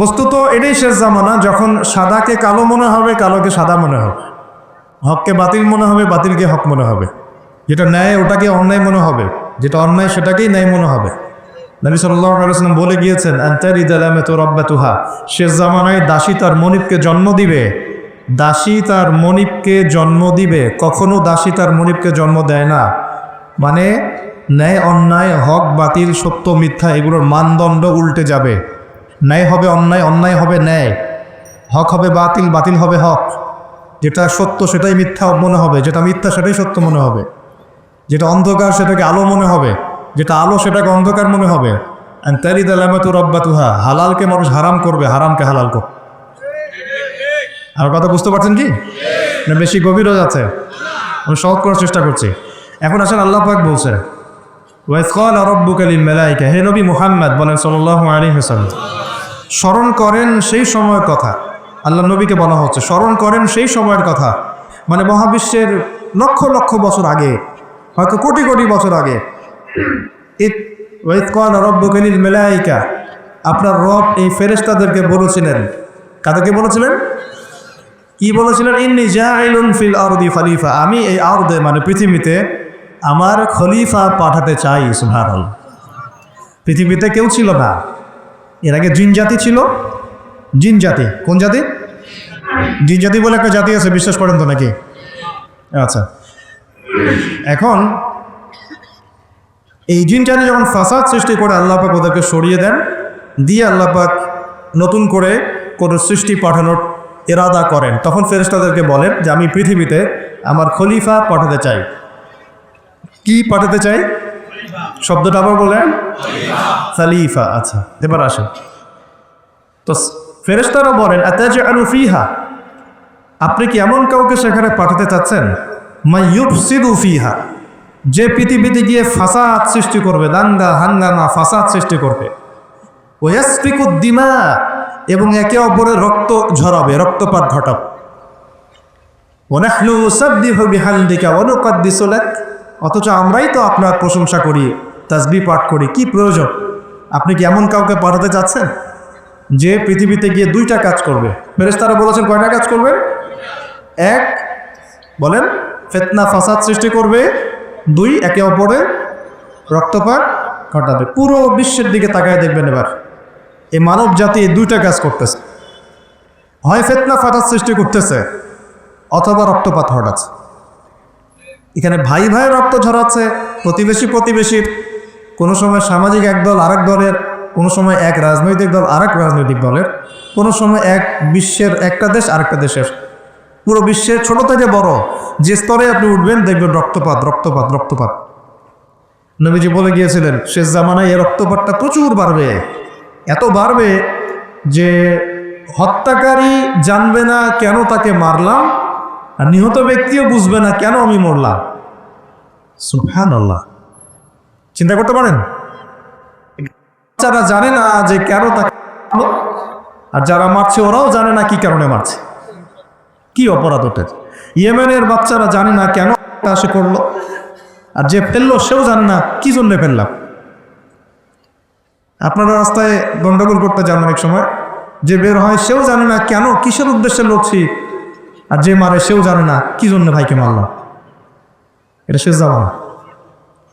বস্তুত এটাই শেষ জামানা, যখন সাদাকে কালো মনে হবে, কালোকে সাদা মনে হবে। হককে বাতিল মনে হবে, বাতিলকে হক মনে হবে। যেটা ন্যায়, ওটাকে অন্যায় মনে হবে। যেটা অন্যায়, সেটাকেই ন্যায় মনে হবে। নবী সাল্লাম বলে গিয়েছেন আন্তারি দালামে তো রব্বা তুহা শেষ জামানায় দাসী তার মনিবকে জন্ম দিবে। দাসী তার মনিবকে জন্ম দিবে। কখনো দাসী তার মনিবকে জন্ম দেয় না। মানে ন্যায়, অন্যায়, হক, বাতিল, সত্য, মিথ্যা, এগুলোর মানদণ্ড উল্টে যাবে। ন্যায় হবে অন্যায় অন্যায় হবে ন্যায়। হক হবে বাতিল বাতিল হবে হক। যেটা সত্য সেটাই মিথ্যা মনে হবে, যেটা মিথ্যা সেটাই সত্য মনে হবে। যেটা অন্ধকার সেটাকে আলো মনে হবে, যেটা আলো সেটাকে অন্ধকার মনে হবে। তারি দালামাতু রব্বাতুহা, হালালকে মানুষ হারাম করবে, হারামকে হালাল কর আমার কথা বুঝতে পারছেন কি? না, বেশি গভীরও যাচ্ছে। আমি সহজ করার চেষ্টা করছি। এখন আসেন আল্লাহ পাক বলছে ওয়াইসকাল রব্বুকালিল মেলাইকা হে নবী মুহাম্মদ বলেন সাল্লাল্লাহু আলাইহি ওয়াসাল্লাম। স্মরণ করেন সেই সময়ের কথা। আল্লাহ নবীকে বলা হচ্ছে, স্মরণ করেন সেই সময়ের কথা। মানে মহাবিশ্বের লক্ষ লক্ষ বছর আগে, হয়তো কোটি কোটি বছর আগে। রব্বুকালিল মেলাইকা, আপনার রব এই ফেরেশতাদেরকে বলেছিলেন। কাদেরকে বলেছিলেন? কি বলেছিলেন? ইন্নি জাইলুন ফিল আরদি খলিফা, আমি এই আরদে মানে পৃথিবীতে আমার খলিফা পাঠাতে চাই সুহারল পৃথিবীতে কেউ ছিল না। এর আগে জিন জাতি ছিল? জিন জাতি। কোন জাতি? জিন জাতি বলে একটা জাতি আছে, বিশ্বাস করেন তো নাকি? আচ্ছা। এখন এই জিন জাতি যখন ফাসাদ সৃষ্টি করে আল্লাপাক ওদেরকে সরিয়ে দেন, দিয়ে আল্লাপাক নতুন করে কোনো সৃষ্টি পাঠানোর এরাদা করেন। তখন ফেরেশতাদেরকে বলেন যে, আমি পৃথিবীতে আমার খলিফা পাঠাতে চাই। কি পাঠাতে চাই? শব্দটা আবার বলেন। সালিফা আচ্ছা এবার আসেন। তো ফেরেশতারা বলেন আতাজ আনু ফিহা? আপনি কি এমন কাউকে সেখানে পাঠাতে চাচ্ছেন? মাইয়ুফসিদু ফিহা? যে পৃথিবীতে গিয়ে ফাসাদ সৃষ্টি করবে, দাঙ্গা, হাঙ্গামা, ফাসাদ সৃষ্টি করবে। ওয়াসফিকুদ্দিমা এবং একে অপরের রক্ত ঝরাবে, রক্তপাত ঘটাবে। ওনাহলু সাব্দিহু বিহামদিকা ওয়া নুকাদ্দিসু লাক? অথচ আমরাই তো আপনার প্রশংসা করি। তাসবি পাঠ করি, কি প্রয়োজন? আপনি কি এমন কাউকে পাঠাতে চাচ্ছেন? যে পৃথিবীতে গিয়ে দুইটা কাজ করবে। ফেরেশতারা বলেছেন, কয়টা কাজ করবে? এক, বলেন, ফেতনা ফাসাদ সৃষ্টি করবে। দুই, একে অপরের রক্তপাত ঘটাবে। পুরো বিশ্বের দিকে তাকায় দেখবেন এবার। এই মানব জাতি এই দুইটা কাজ করতেছে। হয় ফেতনা ফাটার সৃষ্টি করতেছে, অথবা রক্তপাত ঘটাচ্ছে। এখানে ভাই ভাই রক্ত ঝরাচ্ছে, প্রতিবেশী প্রতিবেশীর কোনো সময় সামাজিক এক দল আরেক দলের, কোনো সময় এক রাজনৈতিক দল আরেক রাজনৈতিক দলের, কোনো সময় এক বিশ্বের একটা দেশ আরেকটা দেশের। পুরো বিশ্বের ছোট থেকে বড় যে স্তরে আপনি উঠবেন দেখবেন রক্তপাত রক্তপাত রক্তপাত। নবীজি বলে গিয়েছিলেন, শেষ জামানায় এই রক্তপাতটা প্রচুর বাড়বে। এত বাড়বে যে হত্যাকারী জানবে না কেন তাকে মারলাম আর নিহত ব্যক্তিও বুঝবে না কেন আমি মরলাম। সুফহান আল্লাহ চিন্তা করতে পারেন? যারা জানে না যে কেন তাকে আর যারা মারছে ওরাও জানে না কি কারণে মারছে। কি অপরাধ ওটার? ইয়েমেনের বাচ্চারা জানে না কেন সে করল, আর যে ফেলল সেও জানে না কি জন্য ফেললাম। আপনারা রাস্তায় গন্ডগোল করতে যান অনেক সময়। যে বের হয় সেও জানে না কেন, কিসের উদ্দেশ্যে লড়ছি, আর যে মারে সেও জানে না কি জন্য ভাইকে মারলাম। এটা শেষ যাওয়া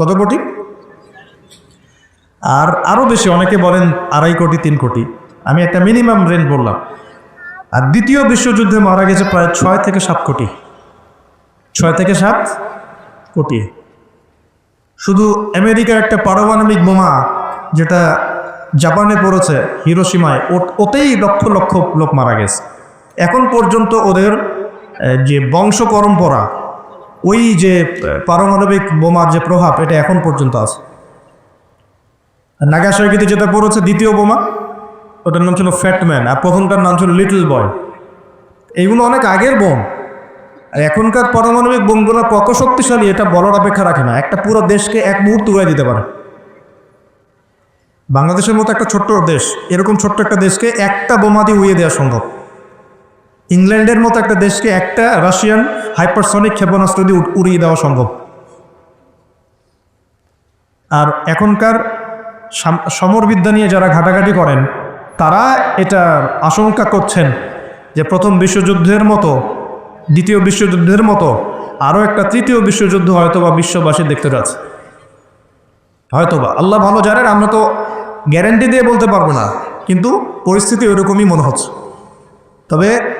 কত কোটি? আর আরও বেশি, অনেকে বলেন আড়াই কোটি, তিন কোটি। আমি একটা মিনিমাম রেঞ্জ বললাম। আর দ্বিতীয় বিশ্বযুদ্ধে মারা গেছে প্রায় ছয় থেকে সাত কোটি। ছয় থেকে সাত কোটি। শুধু আমেরিকার একটা পারমাণবিক বোমা যেটা জাপানে পড়েছে হিরোসীমায় ওতেই লক্ষ লক্ষ লোক মারা গেছে। এখন পর্যন্ত ওদের যে বংশ পরম্পরা ওই যে পারমাণবিক বোমার যে প্রভাব, এটা এখন পর্যন্ত আছে। নাগাসাকিতে যেটা পড়েছে, দ্বিতীয় বোমা, ওটার নাম ছিল ফ্যাটম্যান আর প্রথমটার নাম ছিল লিটল বয় এইগুলো অনেক আগের বোম। আর এখনকার পারমাণবিক বোমগুলো কত শক্তিশালী, এটা বলার অপেক্ষা রাখে না। একটা পুরো দেশকে এক মুহূর্ত উড়াই দিতে পারে। বাংলাদেশের মতো একটা ছোট্ট দেশ, এরকম ছোট্ট একটা দেশকে একটা বোমা দিয়ে উড়িয়ে দেওয়া সম্ভব। ইংল্যান্ডের মতো একটা দেশকে একটা রাশিয়ান হাইপারসনিক ক্ষেপণাস্ত্র দিয়ে উড়- উড়িয়ে দেওয়া সম্ভব। আর এখনকার সমরবিদ্যা নিয়ে যারা ঘাটাঘাটি করেন, তারা এটা আশঙ্কা করছেন যে প্রথম বিশ্বযুদ্ধের মতো, দ্বিতীয় বিশ্বযুদ্ধের মতো, আরও একটা তৃতীয় বিশ্বযুদ্ধ হয়তো বা বিশ্ববাসী দেখতে যাচ্ছে। হয়তো বা আল্লাহ ভালো জানেন, আমরা তো গ্যারেন্টি দিয়ে বলতে পারব না, কিন্তু পরিস্থিতি ওরকমই মনে হচ্ছে। তবে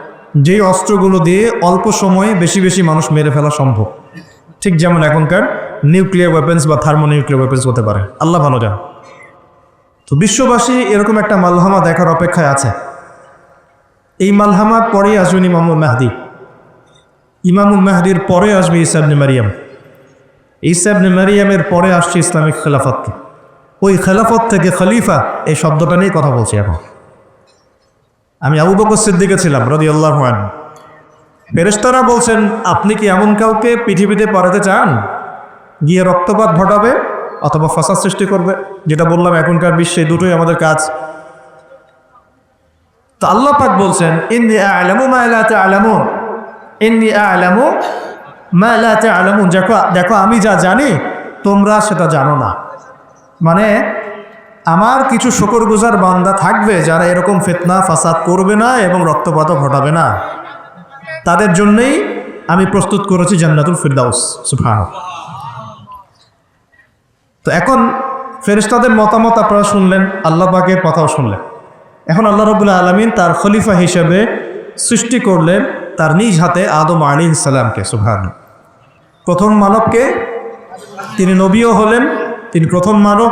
যেই অস্ত্রগুলো দিয়ে অল্প সময়ে বেশি বেশি মানুষ মেরে ফেলা সম্ভব। ঠিক যেমন এখনকার নিউক্লিয়ার ওয়েপেন্স বা থার্মোনিউক্লিয়ার ওয়েপেন্স হতে পারে। আল্লাহ ভালো যান তো বিশ্ববাসী এরকম একটা মালহামা দেখার অপেক্ষায় আছে। এই মালহামার পরেই আসবেন ইমামুল মেহদি। ইমামুল মেহদির পরে আসবে ইসাবনে মারিয়াম। ইসাবনে মারিয়ামের পরে আসছে ইসলামিক খেলাফত। ওই খেলাফত থেকে খলিফা এই শব্দটা নিয়ে কথা বলছি এখন। আমি আবু বকর সিদ্দিকে ছিলাম রদি আল্লাহ ফেরেস্তারা বলছেন, আপনি কি এমন কাউকে পৃথিবীতে পাঠাতে চান? গিয়ে রক্তপাত ঘটাবে অথবা ফাসাদ সৃষ্টি করবে? যেটা বললাম, এখনকার বিশ্বে দুটোই আমাদের কাজ। তো আল্লাহ পাক বলছেন, ইন্নি আলামু মা লা তা'লামুন। ইন্নি আলামু মা লা তা'লামুন। দেখো দেখো, আমি যা জানি, তোমরা সেটা জানো না। মানে আমার কিছু শুকরগুজার বান্দা থাকবে যারা এরকম ফিতনা, ফাসাদ করবে না এবং রক্তপাতও ঘটাবে না। তাদের জন্যই আমি প্রস্তুত করেছি জান্নাতুল ফিরদাউস। সুবহান তো এখন ফেরেশতাদের মতামত আপনারা শুনলেন, আল্লাহ পাকের কথাও শুনলেন। এখন আল্লাহ রবুল্লা আলমিন তার খলিফা হিসেবে সৃষ্টি করলেন তার নিজ হাতে আদম আলী ইসালামকে সুভান প্রথম মানবকে তিনি নবীও হলেন, তিনি প্রথম মানব।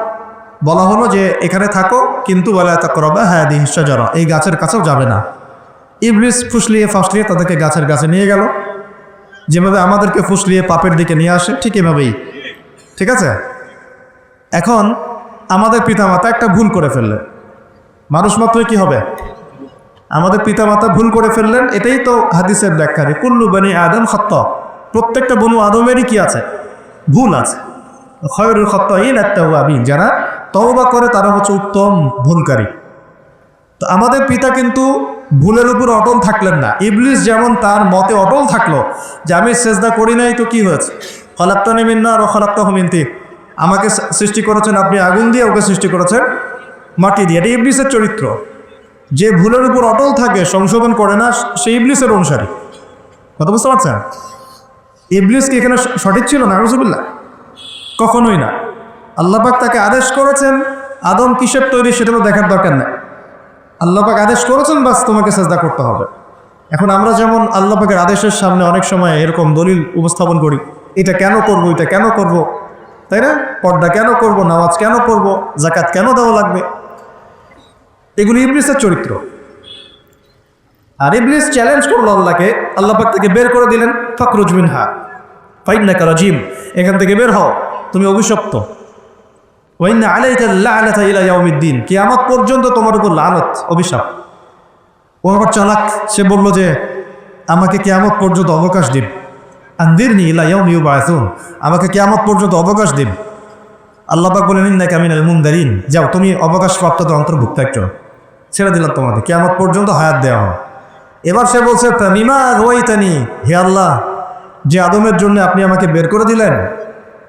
বলা হলো যে, এখানে থাকো, কিন্তু বলা তা করবা হ্যাঁ দিহিসা জরা এই গাছের কাছেও যাবে না। ইবলিস ফুসলিয়ে ফাসলিয়ে তাদেরকে গাছের কাছে নিয়ে গেল। যেভাবে আমাদেরকে ফুসলিয়ে পাপের দিকে নিয়ে আসে, ঠিক এভাবেই। ঠিক আছে? এখন আমাদের পিতামাতা একটা ভুল করে ফেললে মানুষ মাত্রই কি হবে? আমাদের পিতামাতা ভুল করে ফেললেন, এটাই তো হাদিসের ব্যাখ্যারে কুল্লু বানি আদম খত্ত প্রত্যেকটা বনু আদমেরই কি আছে? ভুল আছে। খয়রুল খত্ত ইন একটা আবিন যারা তওবা করে তারা হচ্ছে উত্তম ভুলকারী। তো আমাদের পিতা কিন্তু ভুলের উপর অটল থাকলেন না। ইবলিস যেমন তার মতে অটল থাকল যে, আমি সেজদা করি নাই তো কি হয়েছে? খলাক্তানি মিন্না আর খলাক্তা হমিন্তি আমাকে সৃষ্টি করেছেন আপনি, আগুন দিয়ে ওকে সৃষ্টি করেছেন, মাটি দিয়ে। এটা ইবলিসের চরিত্র। যে ভুলের উপর অটল থাকে, সংশোধন করে না সেই ইবলিসের অনুসারী। কথা বুঝতে পারছেন? ইবলিস কি এখানে সঠিক ছিল না রসুবিল্লা কখনোই না। আল্লাপাক তাকে আদেশ করেছেন, আদম কিসের তৈরি সেটা তো দেখার দরকার নেই। আল্লাপাক আদেশ করেছেন, বাস তোমাকে চেষ্টা করতে হবে। এখন আমরা যেমন আল্লাপাকের আদেশের সামনে অনেক সময় এরকম দলিল উপস্থাপন করি, এটা কেন করব, এটা কেন করব, তাই না? পর্দা কেন করব, নামাজ কেন করব জাকাত কেন দেওয়া লাগবে? এগুলি ইবলিসের চরিত্র। আর ইবলিস চ্যালেঞ্জ করল আল্লাহকে আল্লাহ পাক থেকে বের করে দিলেন, ফখরুজ মিনহা ফাইন না এখান থেকে বের হও, তুমি অভিশপ্ত। ওয়াইন্না আলাইকা লাআনাতা ইলা ইয়াউমিদ্দিন। কিয়ামত পর্যন্ত তোমার উপর লানত, অভিশাপ। ও আবার চালাক, সে বলল যে, আমাকে কিয়ামত পর্যন্ত অবকাশ দিন। আন্দিরনি ইলা ইয়াউমি ইউবাআসুন আমাকে কিয়ামত পর্যন্ত অবকাশ দিন। আল্লাহ পাক বলেন, ইন্নাকা মিনাল মুনদারিন। যাও, তুমি অবকাশ প্রাপ্তদের অন্তর্ভুক্ত একজন। ছেড়ে দিলাম তোমাকে। কিয়ামত পর্যন্ত হায়াত দেওয়া হয় এবার সে বলছে তামিমা রোয়াইতানি? হে আল্লাহ, যে আদমের জন্য আপনি আমাকে বের করে দিলেন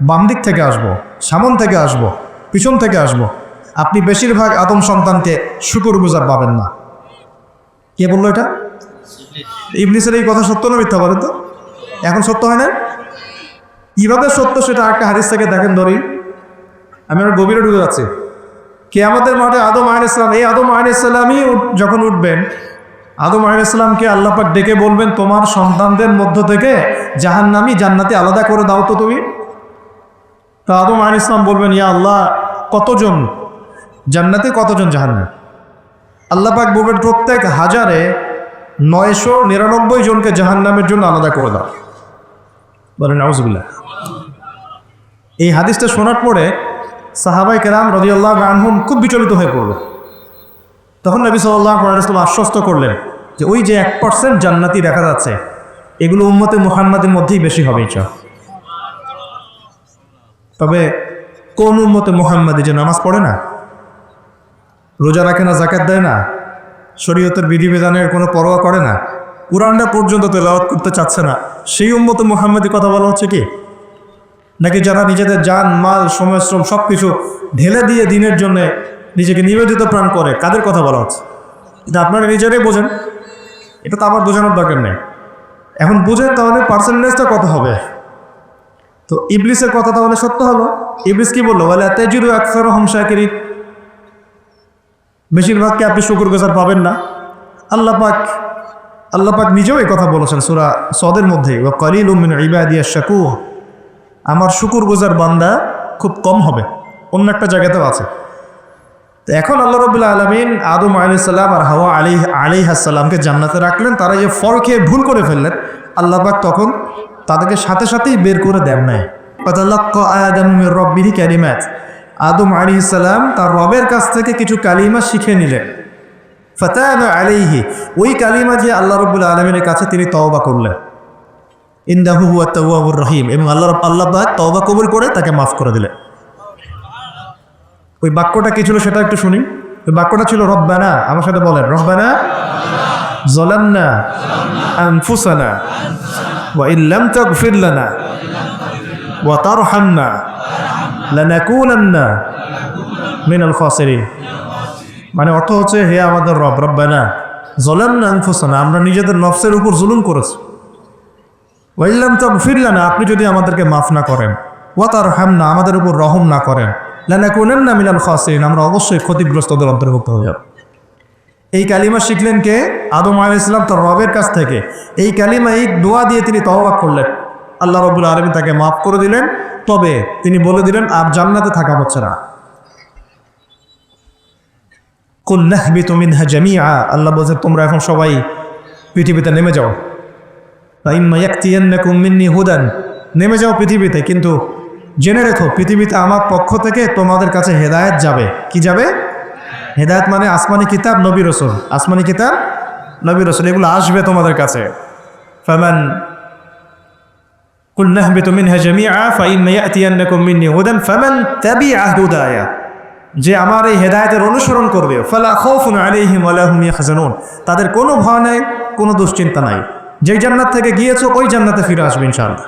বাম দিক থেকে আসব, সামন থেকে আসব, পিছন থেকে আসব। আপনি বেশিরভাগ আদম সন্তানকে শুকুর গুজার পাবেন না। কে বলল এটা? ইবলিসের এই কথা সত্য না মিথ্যা বলেন তো? এখন সত্য হয় না? কীভাবে সত্য সেটা একটা হারিস থেকে দেখেন ধরি। আমি আমার গভীরে ঢুকে যাচ্ছি। কে আমাদের মাঠে আদম আহ ইসলাম এই আদম আহ ইসলামই যখন উঠবেন, আদম আহ ইসলামকে আল্লাপাক ডেকে বলবেন, তোমার সন্তানদের মধ্য থেকে জাহান্নামি জান্নাতে আলাদা করে দাও তো তুমি। তো আদম আহ ইসলাম বলবেন, ইয়া আল্লাহ, কতজন? জান্নাতে কতজন জাহান্নাম? আল্লাপাক বলবেন, প্রত্যেক হাজারে নয়শো নিরানব্বই জনকে জাহান্নামের জন্য আলাদা করে দাও। বলেন আউজবিল্লা এই হাদিসটা শোনার পরে সাহাবাই কেরাম রদিয়াল্লাহ আনহুম খুব বিচলিত হয়ে পড়ল। তখন নবী সাল্লাহ আলাইসলাম আশ্বস্ত করলেন যে, ওই যে এক পার্সেন্ট জান্নাতি দেখা যাচ্ছে, এগুলো উম্মতে মুহাম্মাদের মধ্যেই বেশি হবে ইচ্ছা তবে কোন উম্মতে মুহাম্মাদি যে নামাজ পড়ে না? রোজা রাখে না জাকাত দেয় না? শরীয়তের বিধিবিধানের কোনো পরোয়া করে না? কোরআনটা পর্যন্ত তেলাওয়াত করতে চাচ্ছে না। সেই উম্মতে মুহাম্মাদি কথা বলা হচ্ছে কি? নাকি যারা নিজেদের যান মাল, সময়, শ্রম সব কিছু ঢেলে দিয়ে দিনের জন্য নিজেকে নিবেদিত প্রাণ করে, কাদের কথা বলা হচ্ছে? এটা আপনারা নিজেরাই বোঝেন। এটা তো আমার বোঝানোর দরকার নেই। এখন বুঝেন তাহলে পার্সেন্টেজটা কত হবে? তো ইবলিসের কথা তাহলে সত্য হলো। ইবলিস কি বলল? বলে তেজুরু আকসর হমশাকিরি বেশিরভাগকে আপনি শুকুর গোজার পাবেন না। আল্লাহ পাক আল্লাহ পাক নিজেও এই কথা বলেছেন সুরা সদের মধ্যে কলিল উমিন ইবাদিয়া শাকু আমার শুকুর গুজার বান্দা খুব কম হবে, অন্য একটা জায়গাতেও আছে। তো এখন আল্লাহ রবুল্লা আলমিন আদম আলাইসাল্লাম আর হাওয়া আলী আলী হাসাল্লামকে জান্নাতে রাখলেন। তারা যে ফল খেয়ে ভুল করে ফেললেন। আল্লাহ পাক তখন তাদেরকে সাথে সাথেই বের করে দেন নাই। রব্বিহি ক্যালিম্যাত আদম আলী ইসাল্লাম তার রবের কাছ থেকে কিছু কালিমা শিখে নিলেন। ফতাহ আলিহি ওই কালিমা যে আল্লাহ রবুল্লা আলমিনের কাছে তিনি তওবা করলেন। ইন্দাহু হুয়া তাওয়াবুর রহিম এবং আল্লাহ রব- আল্লাহ তওবা কবুল করে তাকে মাফ করে দিলেন। ওই বাক্যটা কি ছিল সেটা একটু শুনি। ওই বাক্যটা ছিল রব্বানা আমার সাথে বলেন রব্বানা জলান্না আনফুসানা ইল্লাম তাগফির লানা ওয়া তারহামনা লানাকুনান্না মিনাল খাসিরিন মানে অর্থ হচ্ছে, হে আমাদের রব, রব্বানা জলান্না আনফুসানা আমরা নিজেদের নফসের উপর জুলুম করেছি। ওয়াইল্লাম তো ফিরলানা আপনি যদি আমাদেরকে মাফ না করেন ওয়া তার হাম না আমাদের উপর রহম না করেন লানা কোনেন না মিলাল খাসিন আমরা অবশ্যই ক্ষতিগ্রস্তদের অন্তর্ভুক্ত হয়ে যাব। এই কালিমা শিখলেন কে? আদম ইসলাম তার রবের কাছ থেকে। এই কালিমা, এই দোয়া দিয়ে তিনি তহবাক করলেন। আল্লাহ রবুল আলমী তাকে মাফ করে দিলেন। তবে তিনি বলে দিলেন, আর জান্নাতে থাকা হচ্ছে না। কুল্লাহবি তুমিন জামিয়া আল্লাহ বলছে, তোমরা এখন সবাই পৃথিবীতে নেমে যাও। মিন্নি হুদান। নেমে যাও পৃথিবীতে, কিন্তু জেনে রেখো, পৃথিবীতে আমার পক্ষ থেকে তোমাদের কাছে হেদায়েত যাবে। কি যাবে? হেদায়েত মানে আসমানি কিতাব নবী রসুল আসমানি কিতাব নবী রসুল এগুলো আসবে তোমাদের কাছে ফেমান قل نهبط منها جميعا فإما يأتينكم مني هدى فمن تبع هدايا যে আমার এই হেদায়েতের অনুসরণ করবে ফালা খাউফুন আলাইহিম ওয়ালা হুম ইয়াহজানুন তাদের কোনো ভয় নাই কোনো দুশ্চিন্তা নাই যেই জান্নাত থেকে গিয়েছো ওই জান্নাতে ফিরে আসবে ইনশাআল্লাহ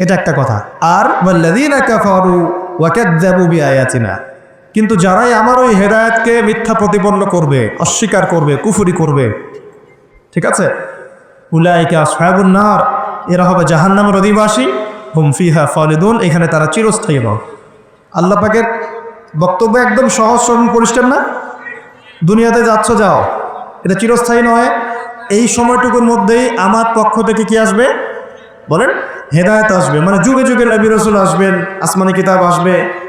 এটা একটা কথা আর ওয়াল্লাযীনা কাফারু ওয়া কাযযাবু বিআয়াতিনা কিন্তু যারাই আমার ওই হেদায়তকে মিথ্যা প্রতিপন্ন করবে, অস্বীকার করবে, কুফুরি করবে, ঠিক আছে? উলাইকা আসহাবুন নার, এরা হবে জাহান্নামের অধিবাসী, হুম ফিহা খালিদুন, এখানে তারা চিরস্থায়ী নয়। আল্লাহ পাকের বক্তব্য একদম সহজ, সরল, পরিষ্কার না? দুনিয়াতে যাচ্ছ, যাও। এটা চিরস্থায়ী নয়। এই সময়টুকুর মধ্যেই আমার পক্ষ থেকে কি আসবে? বলেন, হেদায়ত আসবে। মানে যুগে যুগে নবী রসুল আসবেন, আসমানি কিতাব আসবে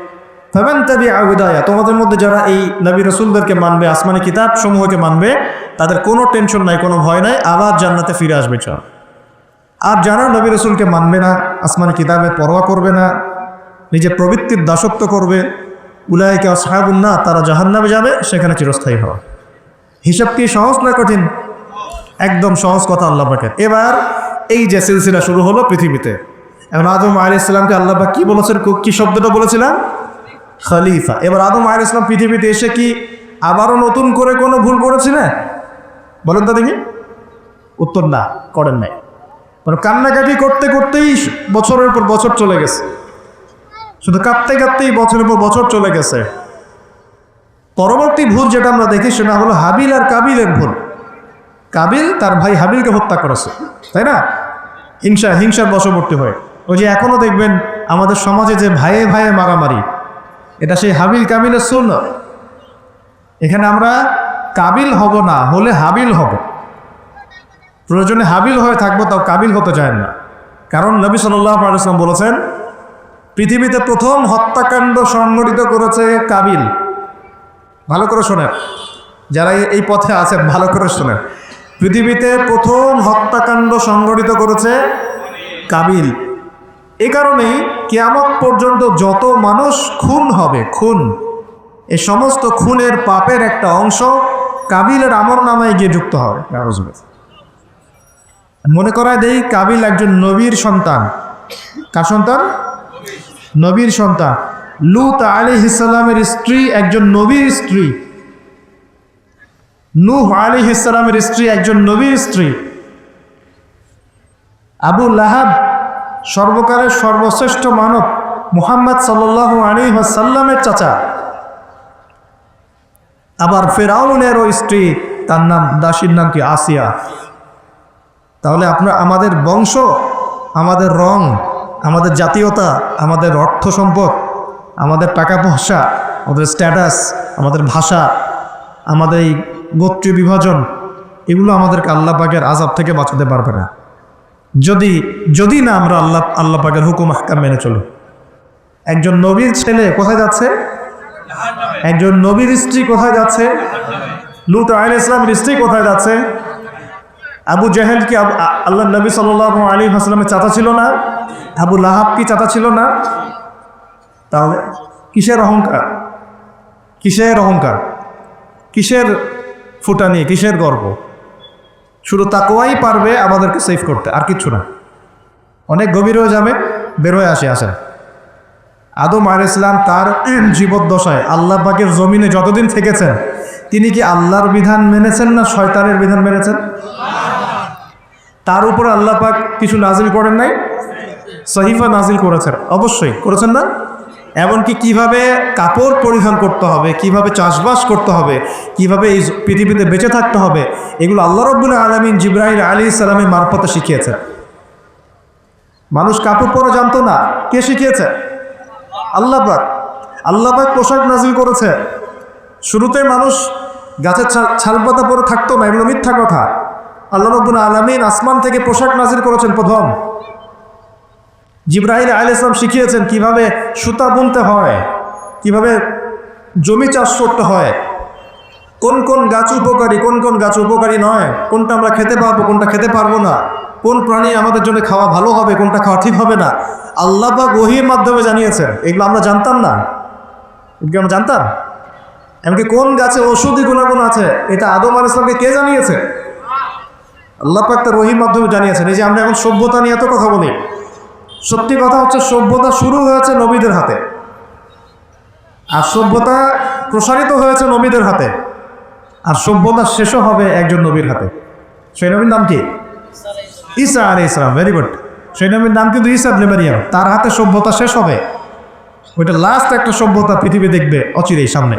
তোমাদের মধ্যে যারা এই নবী রসুলদেরকে মানবে, আসমানি কিতাব সমূহকে মানবে, তাদের কোনো টেনশন নাই, কোনো ভয় নাই, আবার জান্নাতে ফিরে আসবে, চল। আর যারা নবী রসুলকে মানবে না, আসমানি কিতাবের পরোয়া করবে না, নিজের প্রবৃত্তির দাসত্ব করবে উলায়কে অসাহাবুন্না তারা জাহান্নামে যাবে, সেখানে চিরস্থায়ী হওয়া হিসাব কি সহজ না কঠিন? একদম সহজ কথা আল্লাহ এবার এই যে সিলসিলা শুরু হলো পৃথিবীতে। এখন আদম আলী ইসলামকে আল্লাহ পাক কি বলেছেন? কি শব্দটা বলেছিলাম? খলিফা। এবার আদম আলী ইসলাম পৃথিবীতে এসে কি আবারও নতুন করে কোনো ভুল করেছিলেন বলেন তো দেখি। উত্তর না, করেন নাই। মানে কান্নাকাটি করতে করতেই বছরের পর বছর চলে গেছে। শুধু কাঁদতে কাঁদতেই বছরের পর বছর চলে গেছে। পরবর্তী ভুল যেটা আমরা দেখি সেটা হলো হাবিল আর কাবিলের ভুল। কাবিল তার ভাই হাবিলকে হত্যা করেছে, তাই না? হিংসা, হিংসার বশবর্তী হয়ে। ওই যে এখনও দেখবেন আমাদের সমাজে যে ভাইয়ে ভাইয়ে মারামারি এটা সেই হাবিল কাবিলের শূন্য এখানে আমরা কাবিল হব না, হলে হাবিল হব। প্রয়োজনে হাবিল হয়ে থাকব, তাও কাবিল হতে চায় না। কারণ নবী সাল্লাহ আলাইসলাম বলেছেন, পৃথিবীতে প্রথম হত্যাকাণ্ড সংগঠিত করেছে কাবিল। ভালো করে শোনেন। যারা এই পথে আছেন, ভালো করে শোনেন। পৃথিবীতে প্রথম হত্যাকাণ্ড সংগঠিত করেছে কাবিল। এ কারণেই কেয়ামত পর্যন্ত যত মানুষ খুন হবে, খুন। এ সমস্ত খুনের পাপের একটা অংশ কাবিলের আমর নামায় গিয়ে যুক্ত হবে। মনে করা দেই, কাবিল একজন নবীর সন্তান। কার সন্তান? নবীর সন্তান। লুত আলী ইসলামের স্ত্রী একজন নবীর স্ত্রী। নূহ আলী ইসলামের স্ত্রী একজন নবীর স্ত্রী। আবু লাহাব সর্বকালের সর্বশ্রেষ্ঠ মানব মুহাম্মদ সাল্লাহ আলী সাল্লামের চাচা। আবার ফেরাউনেরও স্ত্রী, তার নাম, দাসীর নাম কি? আসিয়া। তাহলে আপনার, আমাদের বংশ, আমাদের রং, আমাদের জাতীয়তা, আমাদের অর্থ সম্পদ, আমাদের টাকা পয়সা, আমাদের স্ট্যাটাস আমাদের ভাষা, আমাদের এই গোত্রীয় বিভাজন, এগুলো আমাদেরকে আল্লাহ পাকের আজাব থেকে বাঁচাতে পারবে না। যদি যদি না আমরা আল্লাহ আল্লাহ পাকের হুকুম হাক্কাম মেনে চলো একজন নবীর ছেলে কোথায় যাচ্ছে? একজন নবীর স্ত্রী কোথায় যাচ্ছে? লুত আল ইসলামের স্ত্রী কোথায় যাচ্ছে? আবু জাহেল কি আল্লাহ নবী সাল আলী হাসলামের চাচা ছিল না? আবু লাহাব কি চাচা ছিল না? তাহলে কিসের অহংকার? কিসের অহংকার? কিসের ফুটানি? কিসের গর্ব? শুধু তাকোয়াই পারবে আমাদেরকে সেভ করতে, আর কিচ্ছু না। অনেক গভীর হয়ে যাবে, বের হয়ে আসে আসেন আদম আল ইসলাম তার জীবদ্দশায় আল্লাহ পাকের জমিনে যতদিন থেকেছেন, তিনি কি আল্লাহর বিধান মেনেছেন না শয়তানের বিধান মেনেছেন? তার উপর আল্লাহ পাক কিছু নাজিল করেন নাই? সহিফা নাজিল করেছেন। অবশ্যই করেছেন না? এমনকি কীভাবে কাপড় পরিধান করতে হবে, কীভাবে চাষবাস করতে হবে, কীভাবে এই পৃথিবীতে বেঁচে থাকতে হবে, এগুলো আল্লাহ রব্বুল আলমিন জিব্রাহিল আলী ইসলামের মারফতে শিখিয়েছেন। মানুষ কাপড় পরা জানতো না, কে শিখিয়েছে? আল্লাহ পাক, আল্লাহ পোশাক নাজিল করেছে। শুরুতে মানুষ গাছের ছালপাতা পরে থাকতো না, এগুলো মিথ্যা কথা। আল্লাহ রব্বুল আলমিন আসমান থেকে পোশাক নাজিল করেছেন প্রথম। জিব্রাহিল আল ইসলাম শিখিয়েছেন কীভাবে সুতা বুনতে হয়, কীভাবে জমি চাষ করতে হয়। কোন কোন গাছ উপকারী, কোন কোন গাছ উপকারী নয়, কোনটা আমরা খেতে পারব, কোনটা খেতে পারব না, কোন প্রাণী আমাদের জন্য খাওয়া ভালো হবে, কোনটা খাওয়া ঠিক হবে না, আল্লাহ বা গহির মাধ্যমে জানিয়েছেন। এগুলো আমরা জানতাম না। এগুলো আমরা জানতাম? এমনকি কোন গাছে ওষুধি গুণাগুণ আছে, এটা আদম আল ইসলামকে কে জানিয়েছে? আল্লাহ পাক তার রহির মাধ্যমে জানিয়েছেন। এই যে আমরা এখন সভ্যতা নিয়ে এত কথা বলি সত্যি কথা হচ্ছে, সভ্যতা শুরু হয়েছে নবীদের হাতে। আর সভ্যতা প্রসারিত হয়েছে নবীদের হাতে। আর সভ্যতা শেষও হবে একজন নবীর হাতে। সেই নবীর নাম কি? ঈসা আলী ইসলাম ভেরি গুড সেই নবীর নাম কিন্তু ঈসা আবনে মারিয়াম। তার হাতে সভ্যতা শেষ হবে। ওইটা লাস্ট একটা সভ্যতা পৃথিবী দেখবে অচিরেই সামনে।